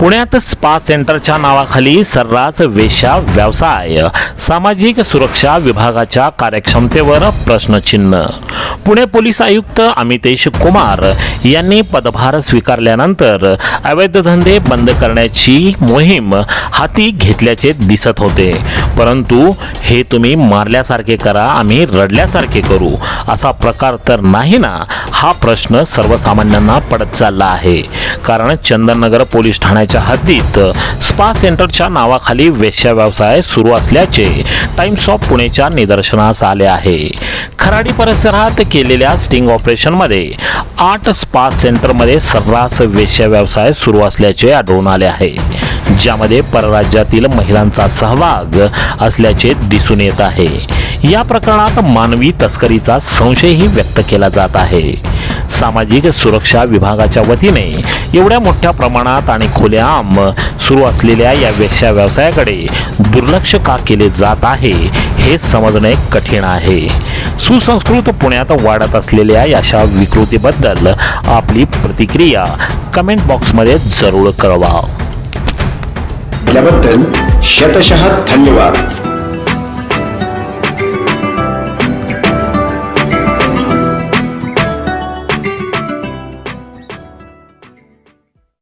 पुण्यात स्पा सेंटरच्या नावाखाली सर्रास वेश्या व्यवसाय सामाजिक सुरक्षा विभागाच्या कार्यक्षमतेवर प्रश्नचिन्ह. पुणे पोलीस आयुक्त अमितेश कुमार यांनी पदभार स्वीकारल्यानंतर अवैध धंदे बंद करण्याची मोहीम हाती घेतल्याचे दिसत होते. परंतु हे तुम्ही मारल्यासारखे करा आम्ही रडल्यासारखे करू असा प्रकार तर नाही ना? हा प्रश्न सर्वसामान्यांना पडत चालला आहे. कारण चंदननगर पोलीस ठाण्याच्या हद्दीत स्पा सेंटरच्या नावाखाली वेश्या व्यवसाय सुरू असल्याचे टाइम्स ऑफ पुणेच्या निदर्शनास आले आहे. खराडी परिसरात केलेल्या स्टिंग ऑपरेशनमध्ये आठ स्पा सेंटरमध्ये सर्रास वेश्या व्यवसाय सुरू असल्याचे आढळून आले आहे. ज्यामध्ये परराज्यातील महिलांचा सहभाग असल्याचे दिसून येत आहे. या प्रकरणात मानवी तस्करीचा संशयही व्यक्त केला जात आहे. सामाजिक सुरक्षा विभागाच्या वतीने एवढ्या मोठ्या प्रमाणात आणि खुलेआम सुरू असलेल्या या वेश्या व्यवसायाकडे दुर्लक्ष का केले जात आहे हे समजणे कठीण आहे. सुसंस्कृत पुण्यात वाढत असलेल्या याशा विकृतीबद्दल आपली प्रतिक्रिया कमेंट बॉक्समध्ये जरूर कळवा. दिल्याबद्दल शतशः धन्यवाद.